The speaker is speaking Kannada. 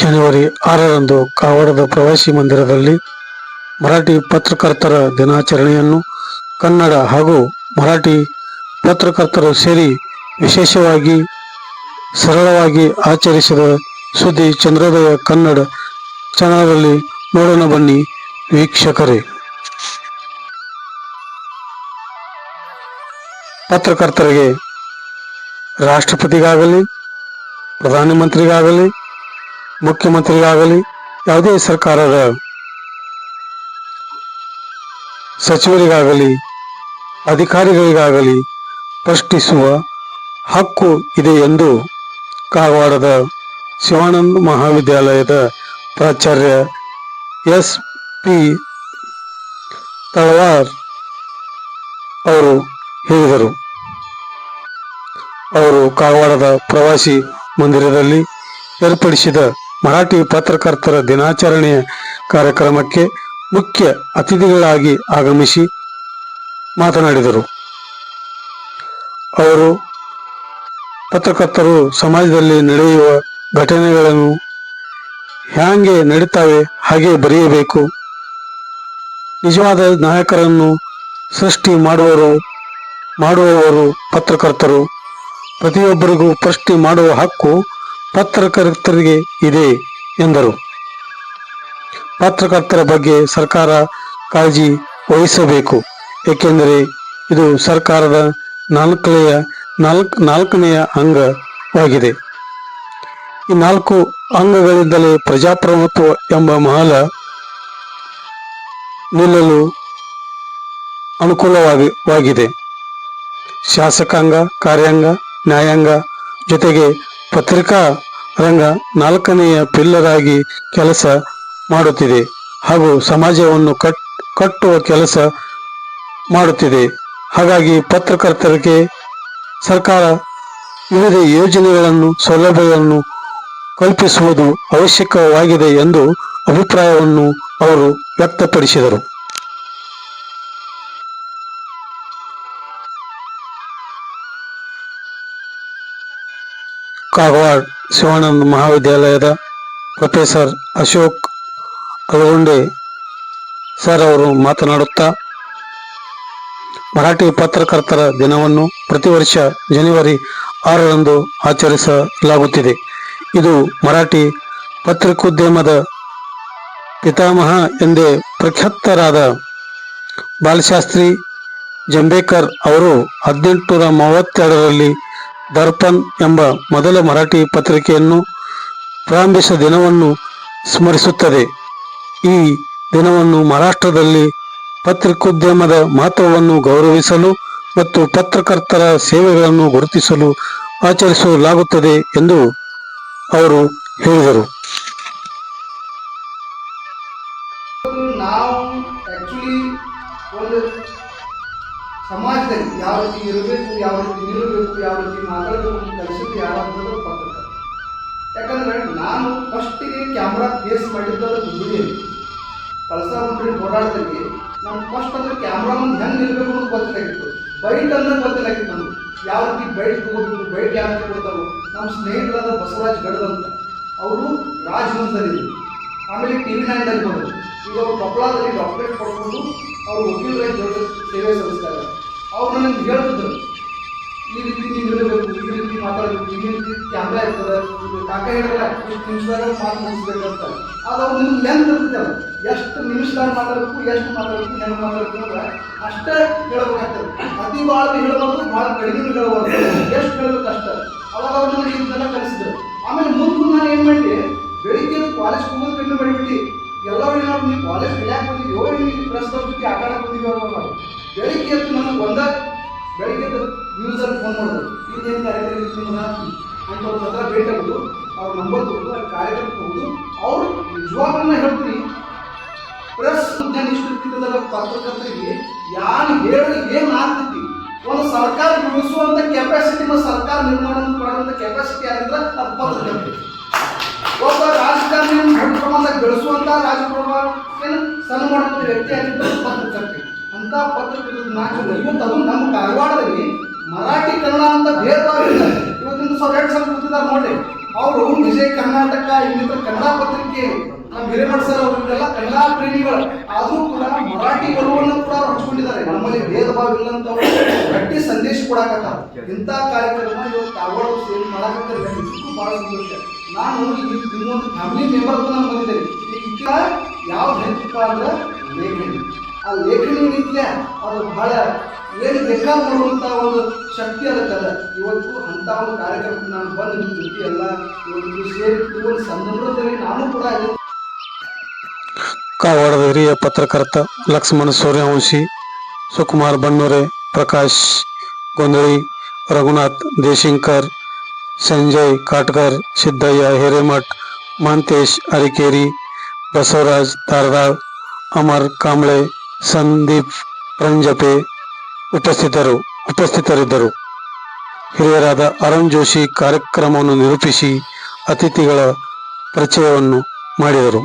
ಜನವರಿ ಆರರಂದು ಕಾವಾಡದ ಪ್ರವಾಸಿ ಮಂದಿರದಲ್ಲಿ ಮರಾಠಿ ಪತ್ರಕರ್ತರ ದಿನಾಚರಣೆಯನ್ನು ಕನ್ನಡ ಹಾಗೂ ಮರಾಠಿ ಪತ್ರಕರ್ತರು ಸೇರಿ ವಿಶೇಷವಾಗಿ ಸರಳವಾಗಿ ಆಚರಿಸಿದ ಸುದ್ದಿ ಚಂದ್ರೋದಯ ಕನ್ನಡ ಚಾನಲ್ನಲ್ಲಿ ನೋಡೋಣ ಬನ್ನಿ ವೀಕ್ಷಕರೇ. ಪತ್ರಕರ್ತರಿಗೆ ರಾಷ್ಟ್ರಪತಿಗಾಗಲಿ, ಪ್ರಧಾನಮಂತ್ರಿಗಾಗಲಿ ಮುಖ್ಯಮಂತ್ರಿಗಾಗಲಿ ಯಾವುದೇ ಸರ್ಕಾರದ ಸಚಿವರಿಗಾಗಲಿ, ಅಧಿಕಾರಿಗಳಿಗಾಗಲಿ ಪ್ರಶ್ನಿಸುವ ಹಕ್ಕು ಇದೆ ಎಂದು ಕಾಗವಾಡದ ಶಿವಾನಂದ ಮಹಾವಿದ್ಯಾಲಯದ ಪ್ರಾಚಾರ್ಯ ಎಸ್ ಪಿ ತಳವಾರ್ ಅವರು ಹೇಳಿದರು. ಅವರು ಕಾಗವಾಡದ ಪ್ರವಾಸಿ ಮಂದಿರದಲ್ಲಿ ಏರ್ಪಡಿಸಿದ ಮರಾಠಿ ಪತ್ರಕರ್ತರ ದಿನಾಚರಣೆಯ ಕಾರ್ಯಕ್ರಮಕ್ಕೆ ಮುಖ್ಯ ಅತಿಥಿಗಳಾಗಿ ಆಗಮಿಸಿ ಮಾತನಾಡಿದರು. ಅವರು ಪತ್ರಕರ್ತರು ಸಮಾಜದಲ್ಲಿ ನಡೆಯುವ ಘಟನೆಗಳನ್ನು ಹ್ಯಾಂಗೆ ನಡೀತಾವೆ, ಹಾಗೆ ಬರೆಯಬೇಕು. ನಿಜವಾದ ನಾಯಕರನ್ನು ಸೃಷ್ಟಿ ಮಾಡುವರು, ಮಾಡುವವರು ಪತ್ರಕರ್ತರು. ಪ್ರತಿಯೊಬ್ಬರಿಗೂ ಪ್ರಶ್ನೆ ಮಾಡುವ ಹಕ್ಕು ಪತ್ರಕರ್ತರಿಗೆ ಇದೆ ಎಂದರು. ಪತ್ರಕರ್ತರ ಬಗ್ಗೆ ಸರ್ಕಾರ ಕಾಳಜಿ ವಹಿಸಬೇಕು, ಏಕೆಂದರೆ ಇದು ಸರ್ಕಾರದ ನಾಲ್ಕನೆಯ ನಾಲ್ಕ್, ನಾಲ್ಕನೆಯ ಅಂಗವಾಗಿದೆ. ಈ ನಾಲ್ಕು ಅಂಗಗಳಿಂದಲೇ ಪ್ರಜಾಪ್ರಭುತ್ವ ಎಂಬ ಮಹಲ ನಿಲ್ಲಲು ಅನುಕೂಲವಾಗಿ ಶಾಸಕಾಂಗ, ಕಾರ್ಯಾಂಗ, ನ್ಯಾಯಾಂಗ ಜೊತೆಗೆ ಪತ್ರಿಕಾ ರಂಗ ನಾಲ್ಕನೆಯ ಪಿಲ್ಲರ್ ಆಗಿ ಕೆಲಸ ಮಾಡುತ್ತಿದೆ ಹಾಗೂ ಸಮಾಜವನ್ನು ಕಟ್, ಕಟ್ಟುವ ಕೆಲಸ ಮಾಡುತ್ತಿದೆ. ಹಾಗಾಗಿ ಪತ್ರಕರ್ತರಿಗೆ ಸರ್ಕಾರ ವಿವಿಧ ಯೋಜನೆಗಳನ್ನು, ಸೌಲಭ್ಯಗಳನ್ನು ಕಲ್ಪಿಸುವುದು ಅವಶ್ಯಕವಾಗಿದೆ ಎಂದು ಅಭಿಪ್ರಾಯವನ್ನು ಅವರು ವ್ಯಕ್ತಪಡಿಸಿದರು. ಕಾಗವಾಡ್ ಶಿವಾನಂದ ಮಹಾವಿದ್ಯಾಲಯದ ಪ್ರೊಫೆಸರ್ ಅಶೋಕ್ ಅಲಗುಂಡೆ ಸರ್ ಅವರು ಮಾತನಾಡುತ್ತಾ, ಮರಾಠಿ ಪತ್ರಕರ್ತರ ದಿನವನ್ನು ಪ್ರತಿ ವರ್ಷ ಜನವರಿ ಆರರಂದು ಆಚರಿಸಲಾಗುತ್ತಿದೆ. ಇದು ಮರಾಠಿ ಪತ್ರಿಕೋದ್ಯಮದ ಪಿತಾಮಹ ಎಂದೇ ಪ್ರಖ್ಯಾತರಾದ ಬಾಲಶಾಸ್ತ್ರಿ ಜಂಬೇಕರ್ ಅವರು ಹದಿನೆಂಟುನೂರ ಮೂವತ್ತೆರಡರಲ್ಲಿ ದರ್ಪಣ್ ಎಂಬ ಮೊದಲ ಮರಾಠಿ ಪತ್ರಿಕೆಯನ್ನು ಪ್ರಾರಂಭಿಸಿದ ದಿನವನ್ನು ಸ್ಮರಿಸುತ್ತದೆ. ಈ ದಿನವನ್ನು ಮಹಾರಾಷ್ಟ್ರದಲ್ಲಿ ಪತ್ರಿಕೋದ್ಯಮದ ಮಹತ್ವವನ್ನು ಗೌರವಿಸಲು ಮತ್ತು ಪತ್ರಕರ್ತರ ಸೇವೆಗಳನ್ನು ಗುರುತಿಸಲು ಆಚರಿಸಲಾಗುತ್ತದೆ ಎಂದು ಅವರು ಹೇಳಿದರು. ನಾವು ಸಮಾಜದಲ್ಲಿ ಯಾವ ರೀತಿ ಇರಬೇಕು, ಯಾವ ರೀತಿ ನಿಲ್ಲಬೇಕು, ಯಾವ ರೀತಿ ಮಾತಾಡಬೇಕು ಅಂತ ಕಲಿಸಿದ್ದು ಯಾರಾದ್ರೂ ಪತ್ರಕರ್ತ ಯಾಕಂದ್ರೆ ನಾನು ಫಸ್ಟಿಗೆ ಕ್ಯಾಮ್ರಾ ಫೇಸ್ ಮಾಡಿದ್ದು ದುಡ್ಡಿಗೆ ಕಳಸ ಮಂತ್ರಿ ಹೋರಾಟದಲ್ಲಿ ನಾನು ಫಸ್ಟ್ ಅಂದ್ರೆ ಕ್ಯಾಮ್ರಾ ಮುಂದೆ ಹೆಂಗೆ ನಿಲ್ಬೇಕು ಅಂತ ಗೊತ್ತಿಲ್ಲಾಗಿತ್ತು ಬೈಟ್ ಅಂದ್ರೆ ಗೊತ್ತಿಲ್ಲಾಗಿತ್ತು ನಮ್ಗೆ ಯಾವ ರೀತಿ ಬೈಟ್ ತಗೋಬೇಕು ಬೈಟ್ ಯಾವ ರೀತಿ ನಮ್ಮ ಸ್ನೇಹಿತರಾದ ಬಸವರಾಜ್ ಗಡದಂತ ಅವರು ರಾಜವಂಶದಲ್ಲಿ ಆಮೇಲೆ ಟಿ ವಿ ನೈನ್ದಲ್ಲಿ ಬಂದರು. ಈಗ ಅವರು ಕೊಪ್ಪಳದಲ್ಲಿ ಡಾಕ್ಟರೇಟ್ ಪಡ್ಕೊಂಡು ಅವರು ವಕೀಲರಾಗಿ ದೊಡ್ಡ ಸೇವೆ ಸಲ್ಲಿಸ್ತಾರೆ ಅವ್ರು ನನಗೆ ಹೇಳ್ತಿದ್ರು. ಈ ರೀತಿ ನೀವು ಇರಬೇಕು, ಈ ರೀತಿ ಮಾತಾಡಬೇಕು, ಈ ರೀತಿ ಕ್ಯಾಮ್ರಾ ಇರ್ತದೆ ಕಾಕ ಹೇಳಿದ್ರೆ ಇಷ್ಟು ನಿಮಿಷದಾಗ ಮಾತು ಮುಗಿಸ್ಬೇಕು ಅಂತ. ಅವ್ರು ನಿಮ್ಗೆ ಲೆಂತ್ ಇರ್ತದೆ ಎಷ್ಟು ನಿಮಿಷದಾಗ ಮಾತಾಡಬೇಕು, ಎಷ್ಟು ಮಾತಾಡಬೇಕು, ಹೆಂಗೆ ಮಾತಾಡಬೇಕು ಅಂದ್ರೆ ಅಷ್ಟೇ ಹೇಳ್ಬೇಕಾಗ್ತದೆ ಅತಿ ಭಾಳ ಹೇಳ್ಬಾರ್ದು ಭಾಳ ಕಡಿಮೆ ಹೇಳ್ಬಾರ್ದು ಎಷ್ಟು ಹೇಳ್ಬೇಕು ಅಷ್ಟೇ. ಅವಾಗ ಅವ್ರು ನನಗೆ ಇದನ್ನೆಲ್ಲ ಕಲಿಸಿದ್ರು. ಆಮೇಲೆ ಮುಂದೆ ನಾನು ಏನು ಮಾಡಿದೆ ಬೆಳಿಗ್ಗೆ ಕಾಲೇಜ್ ಹೋಗೋದು ಕಡಿಮೆ ಮಾಡಿಬಿಟ್ಟು ಎಲ್ಲರೂ ಏನಾದ್ರು ನೀವು ಕಾಲೇಜ್ ಕಲಿಯಾಕೆ ಬಂದಿದ್ಯೋ ನೀವು ಪ್ರಸ್ತಾವ ಜೊತೆ ಆಟ ಬಂದಿದ್ಯೋ ಅನ್ನೋ ಬೆಳಿಗ್ಗೆ ಎದ್ದು ನನಗೆ ಒಂದ, ಬೆಳಿಗ್ಗೆ ಯೂಸರ್ ಫೋನ್ ಮಾಡಿದ್ರು. ಇದೇನು ಕಾರ್ಯಕ್ರಮ ಇತ್ತು ಅಂತ ಒಂದು ಹತ್ರ ಭೇಟಿ ಆಗೋದು ಅವ್ರ ನಂಬರ್ ತಗೋದು ಅಲ್ಲಿ ಕಾರ್ಯಕ್ರಮಕ್ಕೆ ಹೋಗೋದು ಅವ್ರು ನಿಜವಾಗ್ಲೂ ಹೇಳ್ತೀನಿ ಪ್ರೆಸ್ ವಿಜ್ಞಾನ ಇಷ್ಟಿರ್ತದಲ್ಲ ಪತ್ರಕರ್ತರಿಗೆ ಯಾರು ಹೇಳಿ ಏನು ಆಗ್ತೈತಿ? ಒಂದು ಸರ್ಕಾರ ಉಳಿಸುವಂತ ಕೆಪಾಸಿಟಿ ಮತ್ತು ಸರ್ಕಾರ ನಿರ್ಮಾಣ ಮಾಡುವಂಥ ಕೆಪಾಸಿಟಿ ಆಗಿದ್ರೆ ಅದು ಪತ್ರಕರ್ತರಿಗೆ ಒಬ್ಬ ರಾಜಕಾರಣಿಯನ್ನು ದೊಡ್ಡ ಪ್ರಮಾಣದಾಗ ಬೆಳೆಸುವಂಥ ರಾಜಕಾರಣ ಏನು ಸಣ್ಣ ಮಾಡುವಂತ ವ್ಯಕ್ತಿ ಆಗಿದ್ದರೆ ಪತ್ರಕರ್ತೆ. ಅಂತ ಪತ್ರಕರ್ತರ ನಾಲ್ಕು ಇವತ್ತು ಅದು ನಮ್ಮ ಕಾರವಾರದಲ್ಲಿ ಮರಾಠಿ ಕನ್ನಡ ಅಂತ ಭೇದ ಭಾವ ಇಲ್ಲ ಇವತ್ತಿನ ಸಾವಿರ ಎರಡು ಸಾವಿರ ಕೂತಿದ್ದಾರೆ ನೋಡಿ. ಅವರು ವಿಜಯ ಕರ್ನಾಟಕ, ಇನ್ನಿತರ ಕನ್ನಡ ಪತ್ರಿಕೆ, ನಮ್ಮ ಹಿರೇಮಠ ಸರ್ ಅವರಿಗೆಲ್ಲ ಕನ್ನಡ ಪ್ರೇಮಿಗಳು. ಆದರೂ ಕೂಡ ಮರಾಠಿ ಗೌರವವನ್ನು ಕೂಡ ಹಂಚ್ಕೊಂಡಿದ್ದಾರೆ. ನಮ್ಮಲ್ಲಿ ಭೇದ ಭಾವ ಇಲ್ಲ ಅಂತ ಅವರು ಗಟ್ಟಿ ಸಂದೇಶ ಕೊಡಕತ್ತಾರ. ಇಂಥ ಕಾರ್ಯಕ್ರಮ ಇವತ್ತು ಕಾರವಾರ ಸೇರಿ ಮಾಡಕ್ಕೆ ಬಹಳ ಸಂತೋಷ. ನಾನು ನಿಮ್ಮೊಂದು ಫ್ಯಾಮಿಲಿ ಮೆಂಬರ್ ನಾನು ಬಂದಿದ್ದೇನೆ. ಈಗ ಯಾವ ಹೆಲ್ಪ್ ಅಂದ್ರೆ ಲೇಖನಿ ಆ ಲೇಖನಿ ಏನಿದ್ಯಾ ಅದು ಬಹಳ ಏನು ಬೇಕಾದ ಮಾಡುವಂತ ಒಂದು ಶಕ್ತಿ ಅದಕ್ಕದ ಇವತ್ತು ಅಂತ ಒಂದು ಕಾರ್ಯಕ್ರಮಕ್ಕೆ ನಾನು ಬಂದು ನಿಮ್ಮ ಜೊತೆ ಎಲ್ಲ ಇವತ್ತು ಸೇರಿ ಒಂದು ಸಂದರ್ಭದಲ್ಲಿ ನಾನು ಕೂಡ ಕಾವಾಡದ ಹಿರಿಯ ಪತ್ರಕರ್ತ ಲಕ್ಷ್ಮಣ ಸೂರ್ಯವಂಶಿ, ಸುಕುಮಾರ್ ಬಣ್ಣೂರೆ, ಪ್ರಕಾಶ್ ಗೊಂದಳಿ, ರಘುನಾಥ್ ದೇಶಿಂಕರ್ ಸಂಜಯ್, ಕಾಟ್ಕರ್, ಸಿದ್ದಯ್ಯ, ಹಿರೇಮಠ್, ಮಾಂತೇಶ್, ಅರಿಕೇರಿ, ಬಸವರಾಜ್ ತಾರದಾಳ್ ಅಮರ್ ಕಾಂಬ್ಳೆ ಸಂದೀಪ್, ರಂಜಪೆ ಉಪಸ್ಥಿತರು ಉಪಸ್ಥಿತರಿದ್ದರು. ಹಿರಿಯರಾದ ಅರುಣ್ ಜೋಶಿ ಕಾರ್ಯಕ್ರಮವನ್ನು ನಿರೂಪಿಸಿ ಅತಿಥಿಗಳ ಪರಿಚಯವನ್ನು ಮಾಡಿದರು.